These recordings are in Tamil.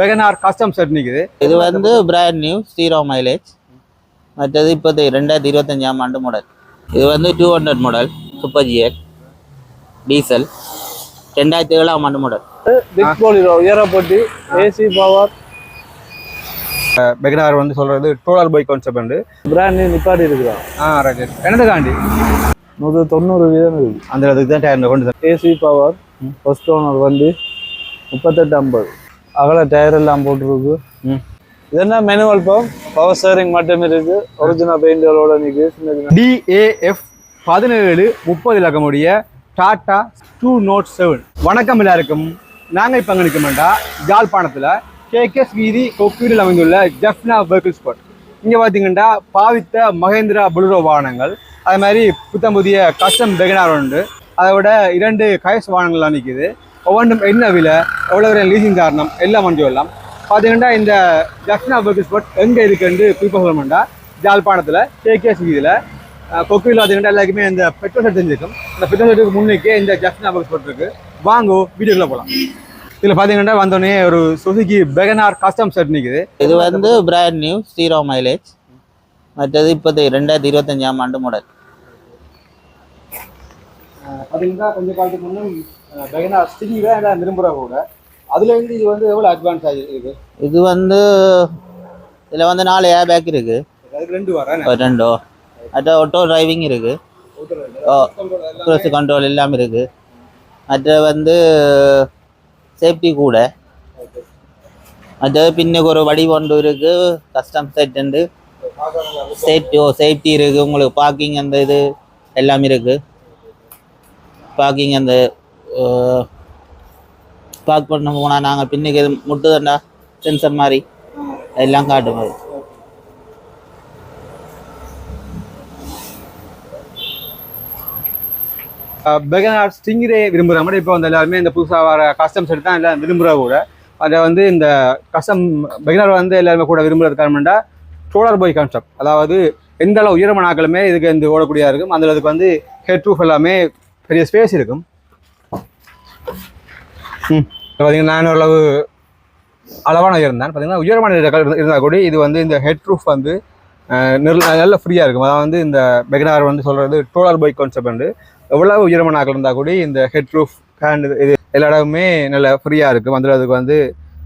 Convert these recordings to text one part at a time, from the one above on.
பெகனார் கஸ்டம் செட் நிக்குது. இது வந்து பிராண்ட் நியூ ஜீரோ மைலேஜ் மற்றது இப்போது ரெண்டாயிரத்தி இருபத்தஞ்சாம் ஆண்டு மாடல் இது வந்து two hundred model super GL diesel ரெண்டாயிரத்தி ஏழாம் ஆண்டு மாடல் பிக் போலிரோ உயரப்பட்டி ஏசி பவர் பெகனார் வந்து சொல்றது டோலர் பைக் கான்செப்ட் வந்து பிராண்ட் நிப்பாட்டி இருக்கிறான். ஆ ரைட் என்னதுக்காண்டி? நூறு தொண்ணூறு வீதம் இருக்கு அந்த இதுக்கு தான் டயர் கொண்டு. ஏசி பவர் ஃபர்ஸ்ட் ஓனர் வண்டி முப்பத்தெட்டு ஐம்பது. அகல டயர் எல்லாம் போட்டிருக்கு. இது என்ன மேனுவல் பம்ப் பவர் ஸ்டேரிங் மட்டும் இருக்கு ஒரிஜினல் பெயிண்டரோட நிற்கு டிஏஎஃப் பதினேழு முப்பது இலக்கமுடைய டாடா டூ நோட் செவன் வணக்கம் எல்லாருக்கும். நாங்கள் இப்போ அங்கே நிற்கமாட்டா யாழ்ப்பாணத்தில் கேகேஎஸ் வீதி கொக்கூரில் அமைந்துள்ள ஜெஃப்னா வெஹிக்கிள் ஸ்பாட் இங்கே பார்த்தீங்கன்னா பாவித்த மகேந்திரா புலுரோ வாகனங்கள். அது மாதிரி புத்தம் புதிய கஸ்டம் பெகனார் உண்டு. அதை விட இரண்டு கயஸ் வாகனங்கள்லாம் நிற்கிது ஒவ்வொன்றும் என்ன விலை எவ்வளோ வரை லீசிங் காரணம் எல்லாம் வந்து சொல்லலாம். பார்த்தீங்கன்னா இந்த ஜெஃப்னா வெஹிக்கிள் ஸ்பாட் எங்கே இருக்குன்னு குறிப்பாக சொல்லமாட்டா யாழ்ப்பாணத்தில் கேகேஎஸ் வீதியில். கொக்குவில் பார்த்தீங்கன்னா எல்லாருக்குமே இந்த பெட்ரோல் செட் தெரிஞ்சிருக்கும். இந்த பெட்ரோல் செட்டுக்கு முன்னுக்கே இந்த ஜஸ்ட் பாக்ஸ் போட்டிருக்கு வாங்கோ வீடியோக்குள்ள போகலாம் இதில் பார்த்தீங்கன்னா வந்தோடனே ஒரு சுசுகி பெகனார் கஸ்டம் செட் நிற்குது இது வந்து பிராண்ட் நியூ ஜீரோ மைலேஜ் மற்றது இப்போது ரெண்டாயிரத்தி இருபத்தஞ்சாம் ஆண்டு மாடல் பார்த்தீங்கன்னா கொஞ்சம் காலத்துக்கு முன்னும் பெகனார் ஸ்டிங்கில் எல்லாம் விரும்புகிற கூட. அதுலேருந்து இது வந்து எவ்வளோ அட்வான்ஸ் ஆகிருக்கு இது வந்து இதில் வந்து நாலு ஏர் பேக் இருக்கு. அதுக்கு ரெண்டு ஒரு ரெண்டோ. மற்ற ஆட்டோ டிரைவிங் இருக்கு. ஓ க்ரூஸ் கண்ட்ரோல் எல்லாம் இருக்கு. மற்ற வந்து சேஃப்டி கூட. மற்ற பின்னுக்கு ஒரு வடி இருக்கு. கஸ்டம் செட் உண்டு சேஃப்டி ஓ சேஃப்டி இருக்கு. உங்களுக்கு பார்க்கிங் அந்த இது எல்லாம் இருக்கு. பார்க்கிங் அந்த பார்க் பண்ண போனால் நாங்கள் பின்னுக்கு எது முட்டுதண்டா? சென்சர் மாதிரி. எல்லாம் காட்டும் அது பெகனார் ஸ்டிங்கிரே விரும்புகிற மாதிரி இப்போ வந்து எல்லாருமே இந்த புதுசாக வர கஸ்டம் செட் தான் எல்லாம் விரும்புகிற கூட. அதை வந்து இந்த கஸ்டம் பெகனார் வந்து எல்லாருமே கூட விரும்புகிறது காரணம்டா சோலார் பாய் கான்செப்ட் அதாவது எந்த அளவு உயரமான ஆக்களுமே இதுக்கு இந்த ஓடக்கூடியதாக இருக்கும். அந்த இதுக்கு வந்து ஹெட் ரூஃப் எல்லாமே பெரிய ஸ்பேஸ் இருக்கும். ம். இப்போ பார்த்தீங்கன்னா நான் ஓரளவு அளவான இருந்தேன் பார்த்தீங்கன்னா உயரமான இருந்தால் கூட இது வந்து இந்த ஹெட் ரூஃப் வந்து நல்ல ஃப்ரீயாக இருக்கும். அதாவது வந்து இந்த பெகனார் வந்து சொல்கிறது டோலர் பைக் கான்செப்ட் வந்து எவ்வளவு உயரமான ஆக்கள் இருந்தால் கூட இந்த ஹெட் ரூஃப் ஹேண்ட் இது எல்லா இடமுமே நல்ல ஃப்ரீயாக இருக்கும். வந்துடுறதுக்கு அதுக்கு வந்து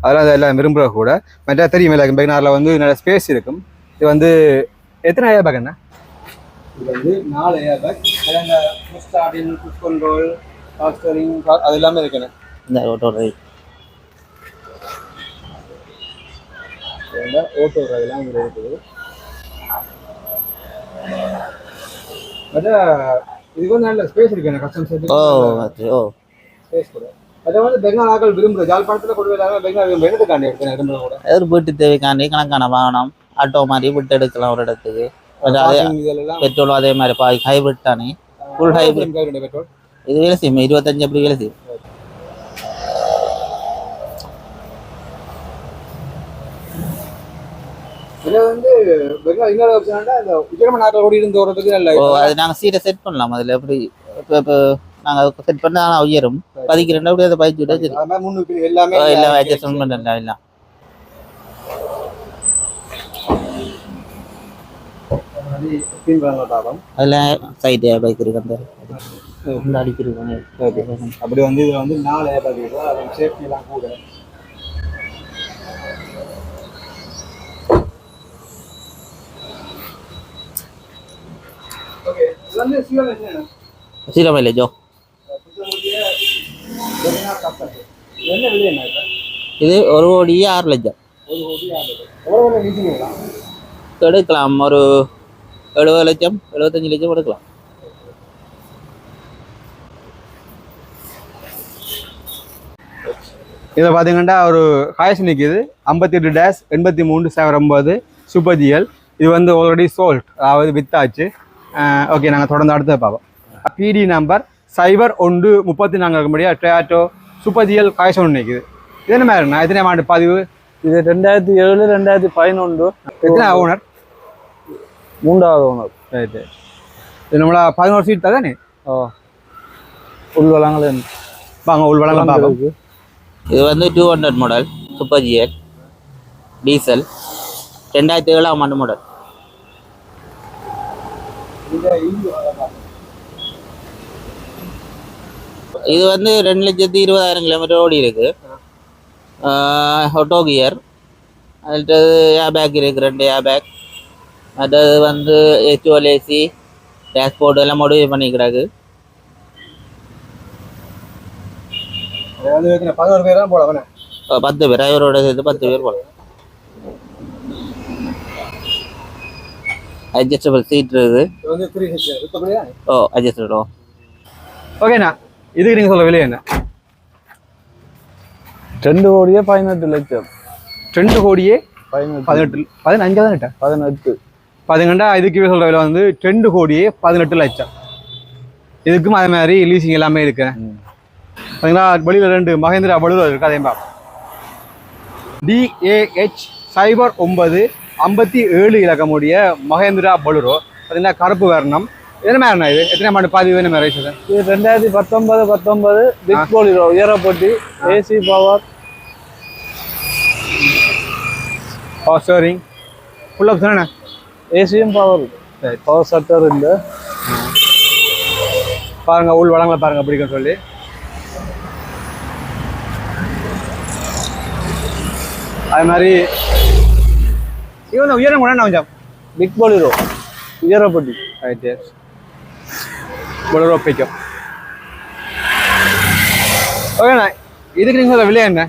அதெல்லாம் எல்லாம் விரும்புகிற கூட. மற்ற தெரியும் இல்லை பெகனாரில் வந்து நல்ல ஸ்பேஸ் இருக்கும். இது வந்து எத்தனை ஏர் பேக் என்ன இது வந்து நாலு ஏர் பேக் ஸ்டரிங் அது எல்லாமே இருக்குண்ணே இந்த ஆட்டோ டிரைவ் ஓட்டோ இங்கே இருக்குது. இதுக்கு வந்து நல்ல ஸ்பேஸ் இருக்கு எனக்கு கஸ்டம் ஓ செட் அது ஓ. ஸ்பேஸ் கூட. அதை வந்து பெங்கால் ஆக்கள் விரும்புறது. ஜாழ்ப்பாணத்தில் கொண்டு போய் பெங்கால் விரும்புறது. எடுத்துக்காண்டி எடுத்து விரும்புற கூட? எதிர் வீட்டு தேவைக்காண்டி கணக்கான வாகனம் ஆட்டோ மாதிரி விட்டு எடுக்கலாம் ஒரு இடத்துக்கு. அது அதே மாதிரி பா ஹைபிரிட் தானே. ஃபுல் ஹைபிரிட் பெட்ரோல் இது வேலை செய்யும் இருபத்தஞ்சு அப்படி வேலை செய்யும் அது நாங்கள் சீட்டை செட் பண்ணலாம் அதில் எப்படி இப்போ இப்போ நாங்கள் செட் பண்ண ஆனால் உயரும் பதிக்கு ரெண்டு அப்படி அதை பதிச்சு விட்டா சரி அது மாதிரி முன்னுக்கு எல்லாமே ஓ, இல்லை அட்ஜஸ்ட்மெண்ட் பண்ணலாம் இல்லை ஆகும் அதில் சைடு பைக் இருக்கு அந்த இந்த அடிக்கிறது அப்படி வந்து இதுல வந்து நாலு ஏர் பேக் இருக்கு. அது சேஃப்டி எல்லாம் கூட. ஓகே. இது சீரோ மைலேஜோ ஒரு கோடி ஆறு லட்சம். எடுக்கலாம். ஒரு எழுபது லட்சம் எழுபத்தஞ்சு லட்சம் எடுக்கலாம். இதில் பார்த்தீங்கன்னா ஒரு காய்ஸ் நிற்கிது ஐம்பத்தி எட்டு டேஷ் எண்பத்தி மூணு செவன் ஒம்பது சூப்பர் ஜிஎல் இது வந்து ஆல்ரெடி சோல்ட் அதாவது வித்தாச்சு. ஓகே நாங்கள் தொடர்ந்து அடுத்து பார்ப்போம். பிடி நம்பர் சைபர் ஒன்று முப்பத்தி நான்கு இருக்கும்படியாக டொயாட்டோ சூப்பர் ஜிஎல் காய்ஸ் ஒன்று நிற்கிது இது என்ன மாதிரிண்ணா? எத்தனை ஆண்டு பதிவு? இது ரெண்டாயிரத்தி ஏழு ரெண்டாயிரத்தி பதினொன்று. எத்தனை ஓனர் மூன்றாவது ஓனர் ரைட்டு இது நம்மளா பதினோரு சீட் தானே? ஓ உள்வளங்கள் வாங்க உள் வளங்கள் பார்ப்போம் இருக்கு. இது வந்து two hundred model super GL diesel ரெண்டாயிரத்தி ஏழாம் ஆண்டு மாடல் இது வந்து ரெண்டு லட்சத்தி இருபதாயிரம் கிலோமீட்டர் ஓடி இருக்கு. ஆட்டோ கியர் அடுத்தது ஏர் பேக் இருக்கு ரெண்டு ஏர் பேக் அடுத்தது வந்து ஹெச்ஓஎல் ஏசி டேஷ்போர்டு எல்லாம் மோடிஃபை பண்ணிக்கிறாங்க அது பதினோரு பேர் தான் போல அஹ் பத்து பேர். டிரைவரோட சேர்த்து பத்து பேர் போகலாம் அட்ஜஸ்டபிள் சீட் இருக்குது. O adjustable O. ஓகேண்ணா இதுக்கு நீங்கள் சொல்ல விலை என்ன? ரெண்டு கோடியே பதினெட்டு லட்சம். ரெண்டு கோடியே பதினெட்டு. பதினெட்டு பதினஞ்சா தான் பதினெட்டு. பதினெண்டா இதுக்கு சொல்கிற விலை வந்து ரெண்டு கோடியே பதினெட்டு லட்சம். இதுக்கும் அதே மாதிரி லீசிங் எல்லாமே இருக்கு. ம். பார்த்தீங்களா வெளியில் ரெண்டு மகேந்திரா பலுவர் இருக்கு அதையும் பார்ப்போம் டிஏஹெச் சைபர் ஒன்பது ஐம்பத்தி ஏழு இலக்கமுடைய மகேந்திரா பலுரோ பார்த்தீங்கன்னா கருப்பு வர்ணம். என்ன மாதிரி இது? எத்தனை மாடு பாதி மாதிரி சார் இது ரெண்டாயிரத்தி பத்தொன்பது பத்தொன்பது பிக் போலிரோ உயரப்பட்டி ஏசி பவர் ஓ ஸ்டோரிங் ஃபுல் ஆப்ஷன் என்ன ஏசியும் பவர் சரி. பவர் சட்டர் இல்லை பாருங்க உள் வளங்களை பாருங்க பிடிக்கும் சொல்லி. அது மாதிரி வந்து உயரம் கூட நான் கொஞ்சம் பிக் போலிரோ உயரப்பட்டி ரைட்டு இவ்வளோ பிக்கும் ஓகேண்ணா இதுக்கு நீங்கள் சொல்ல விலை என்ன?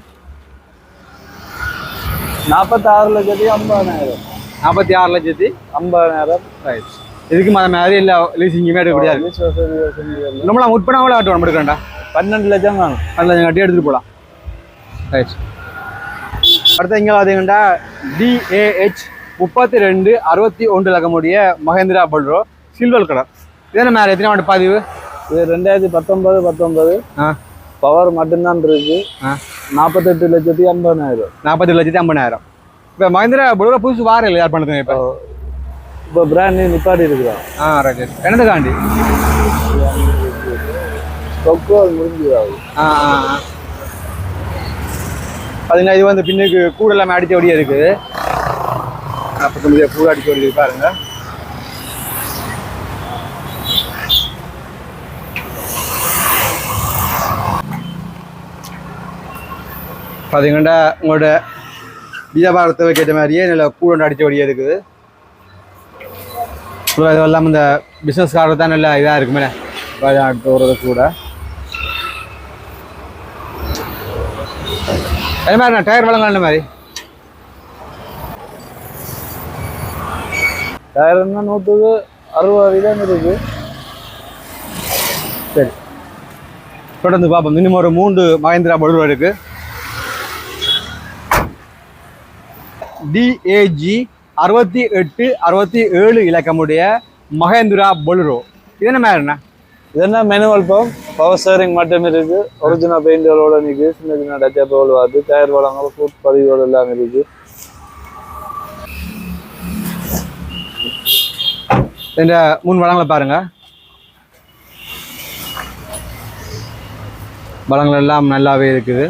நாற்பத்தாறு லட்சத்தி ஐம்பதாயிரம். நாற்பத்தி ஆறு லட்சத்தி ஐம்பதாயிரம். ரைட் இதுக்கு மத மாதிரி இல்லை லீசிங்குமே எடுக்க முடியாது. நம்மளா முற்பனா அவ்வளோ ஆட்டு எடுக்கண்டா பன்னெண்டு லட்சம் காணும் அதில் நீங்கள் கட்டி எடுத்துகிட்டு போகலாம் ரைட் அடுத்து இங்கே பார்த்தீங்கன்னா டிஏஹெச் முப்பத்தி ரெண்டு அறுபத்தி ஒன்று லக்கமுடைய மகேந்திரா பல்ரோ. சில்வர் கலர் இதே மேலே எத்தனை ஆண்டு பதிவு? இது ரெண்டாயிரத்தி பத்தொன்பது பத்தொன்பது. ஆ. பவர் மட்டும்தான் இருக்கு. ஆ. நாற்பத்தெட்டு லட்சத்தி ஐம்பதாயிரம் நாற்பத்தி லட்சத்தி ஐம்பதாயிரம் இப்போ மகேந்திரா பல்ரோ புதுசு வாரம் இல்லை யார் பண்ணுறது இப்போ? இப்போ பிராண்ட் நியூ நிப்பாட்டி இருக்கிறோம் ஆ ரைட் என்னதுக்காண்டி? முடிஞ்சுதாகும் ஆ ஆ. ஆ. பார்த்தீங்கன்னா இது வந்து பின்னுக்கு கூட எல்லாமே அடிச்ச இருக்குது நாற்பத்தொம்பது கூட அடிச்ச ஒடி பாருங்க. பார்த்தீங்கன்னா உங்களோட வியாபாரத்தை கேட்ட மாதிரியே நல்ல கூட அடித்த ஒடியே இருக்குது. இதெல்லாம் இந்த பிஸ்னஸ்காரர் தான் நல்லா இதாக இருக்குமே. விளையாட்டு போகிறது கூட. அது மாதிரி நான் டயர் வழங்கல மாதிரி. டயர் என்ன நூற்றுக்கு அறுபது வீதம் இருக்கு சரி. தொடர்ந்து பார்ப்போம். இன்னும் ஒரு மூன்று மகேந்திரா பலுரோ இருக்கு. டிஏஜி அறுபத்தி எட்டு அறுபத்தி ஏழு இலக்கமுடைய மகேந்திரா பொலுரோ இது என்ன மாதிரிண்ணா இது என்ன மேனுவல் பம்ப் பவர் ஸ்டேரிங் மட்டும் இருக்கு. ஒரிஜினல் பெயிண்டரோட நிற்கு சின்ன சின்ன டச்சப்போல் வருது. டயர் வளங்கள் ஃபுட் பதிவோடு எல்லாம் இருக்கு. இந்த மூணு வளங்களை பாருங்க. வளங்கள் எல்லாம் நல்லாவே இருக்குது.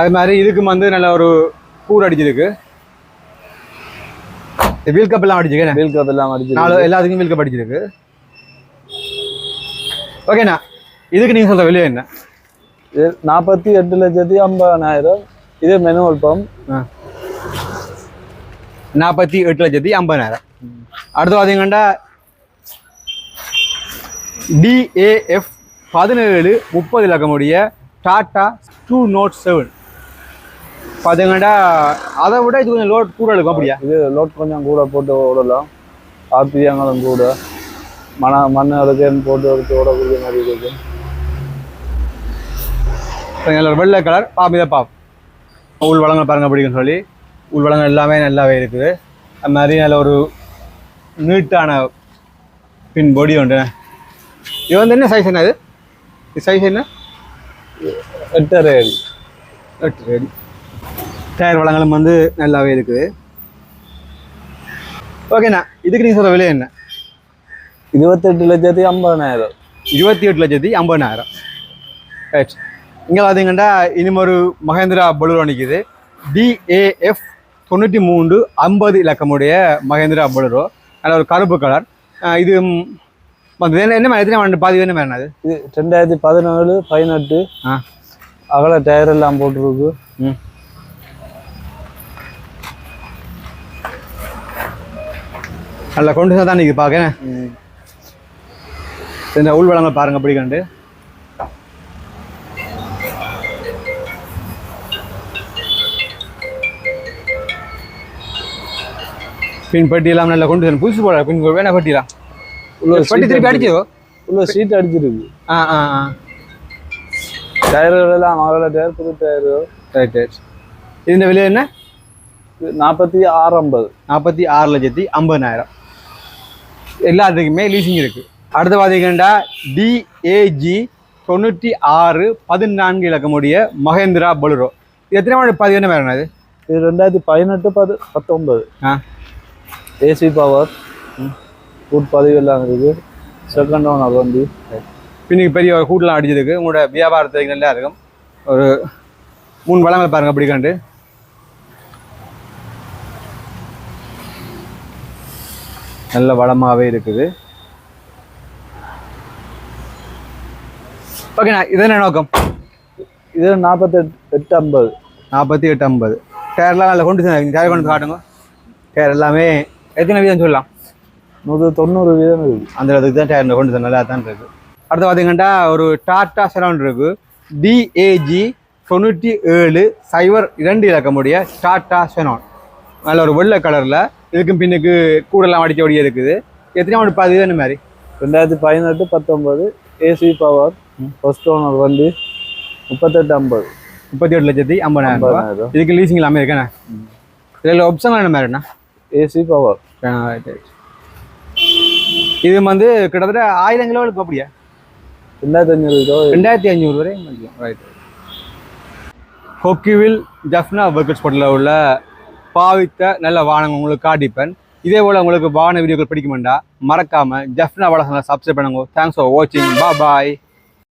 அது மாதிரி இதுக்கு வந்து நல்ல ஒரு கூடு அடிச்சிருக்கு. வீல் கப் எல்லாம் அடிச்சிருக்கேன் வீல் கப் எல்லாம் அடிச்சு நாலு எல்லாத்துக்கும் வீல் கப் அடிச்சிருக்கு. ஓகேண்ணா. இதுக்கு நீங்கள் சொல்கிற விலை என்ன? நாற்பத்தி எட்டு லட்சத்தி ஐம்பதாயிரம். இது மேனுவல் பம்ப் நாற்பத்தி எட்டு லட்சத்தி ஐம்பதாயிரம். அடுத்து பார்த்தீங்கன்னா டிஏஎஃப் பதினேழு முப்பது இலக்கமுடைய டாட்டா டூ நோட் செவன் பார்த்தீங்கன்னா அதை விட இது கொஞ்சம் லோட் கூட இருக்கும் அப்படியா? இது லோட் கொஞ்சம் கூட போட்டு ஓடலாம். ஆர்பிஎங்களும் கூட. மன மண் எடுக்கன்னு போட்டு எடுத்து ஓடக்கூடிய மாதிரி இருக்கு வெள்ளை கலர். பாப் இதை பாப் உள் வளங்கள் பாருங்க பிடிக்கும்னு சொல்லி. உள் வளங்கள் எல்லாமே நல்லாவே இருக்குது. அது மாதிரி நல்ல ஒரு நீட்டான பின் பொடி உண்டு. இது வந்து என்ன சைஸ் என்ன இது? சைஸ் என்ன? எட்டரை அடி. எட்டு ரெடி டயர் வளங்களும் வந்து நல்லாவே இருக்குது. ஓகேண்ணா இதுக்கு நீங்கள் சொல்கிற விலை என்ன? இருபத்தெட்டு லட்சத்தி ஐம்பதாயிரம். இருபத்தி எட்டு லட்சத்தி ஐம்பதாயிரம். ரைட் இங்கே பார்த்தீங்கன்னா இனிமே ஒரு மகேந்திரா பலுரோ நிற்கிது டிஏஎஃப் தொண்ணூற்றி மூன்று ஐம்பது இலக்கமுடைய மகேந்திரா பொலரோ நல்ல ஒரு கருப்பு கலர் இது என்ன எத்தனை பாதி என்ன அது இது ரெண்டாயிரத்தி பதினேழு பதினெட்டு. ஆ. அகல டயர் எல்லாம் போட்டிருக்கு. ம். நல்ல கொண்டு தான் நீங்கள் பார்க்க இந்த உள்வளங்கள் பாருங்க அப்படி கண்டு பின் பட்டி எல்லாம் நல்லா கொண்டு வந்து புதுசு போட பின் வேணா பட்டிலாம் உள்ள பட்டி திருப்பி அடிச்சோ உள்ள சீட் அடிச்சிருக்கு. ஆ ஆ ஆ. டயர்கள் எல்லாம் அகல டயர் புது டயர். ரைட் ரைட் இந்த விலை என்ன? நாற்பத்தி ஆறு ஐம்பது. நாற்பத்தி ஆறு லட்சத்தி ஐம்பதாயிரம். எல்லாத்துக்குமே லீசிங் இருக்கு. அடுத்து பார்த்தீங்கன்னா டிஏஜி தொண்ணூற்றி ஆறு பதினான்கு இலக்கமுடைய மகேந்திரா பொலுரோ. இது எத்தனை மணி பதிவு வேணும் அது இது ரெண்டாயிரத்தி பதினெட்டு பது பத்தொன்பது. ஆ. ஏசி பவர் ஃபுட் பதிவு எல்லாம் இருக்கு செகண்ட் ஓனர் வண்டி பின்னுக்கு பெரிய கூட்டலாம் அடிச்சதுக்கு உங்களோட வியாபாரத்துக்கு நல்லா இருக்கும் ஒரு மூணு வளங்கள் பாருங்க அப்படி கண்டு நல்ல வளமாகவே இருக்குது. ஓகேண்ணா இது என்ன நோக்கம்? இது நாற்பத்தெட்டு எட்டு ஐம்பது. நாற்பத்தி எட்டு ஐம்பது. டயர்லாம் நல்லா கொண்டு டயர் கொண்டு காட்டுங்க. டயர் எல்லாமே எத்தனை வீதம் சொல்லலாம்? நூறு தொண்ணூறு வீதம் இருக்கு. அந்த இடத்துக்கு தான் டயர் கொண்டு நல்லா தான் இருக்கு. அடுத்து பார்த்தீங்கன்னா ஒரு டாட்டா சரௌண்ட் இருக்கு. டிஏஜி தொண்ணூற்றி ஏழு சைபர் இரண்டு இலக்கமுடைய டாட்டா செனான் நல்ல ஒரு வெள்ளை கலரில் இதுக்கும் பின்னுக்கு கூடலாம் அடிக்கக்கூடிய இருக்குது. எத்தனை மணி பாதி? மாதிரி? ரெண்டாயிரத்தி பதினெட்டு பத்தொன்பது ஏசி பவர் ஃபர்ஸ்ட் ஓனர் வண்டி முப்பத்தெட்டு ஐம்பது. முப்பத்தி எட்டு லட்சத்தி ஐம்பதாயிரம் ஐம்பதாயிரம் இதுக்கு லீசிங் இல்லாமல் இருக்கேண்ணே இதில் ஆப்ஷன் என்ன மாதிரிண்ணா ஏசி பவர். இது வந்து கிட்டத்தட்ட ஆயிரம் கிலோவுக்கு அப்படியா? ரெண்டாயிரத்தி அஞ்சூறு கிலோ ரெண்டாயிரத்தி ஐநூறு வரை ரைட் ஹொக்கிவில் ஜஃப்னா ஒர்க்கர்ஸ் ஸ்பாட்டில் உள்ள பாவித்த நல்ல வாகனம் உங்களுக்கு காட்டிப்பேன். இதே போல் உங்களுக்கு வாகன வீடியோக்கள் பிடிக்குமெண்டா மறக்காமல் ஜஃப்னா வளசனை சப்ஸ்கிரைப் பண்ணுங்க. தேங்க்ஸ் ஃபார் வாட்சிங் பா பாய்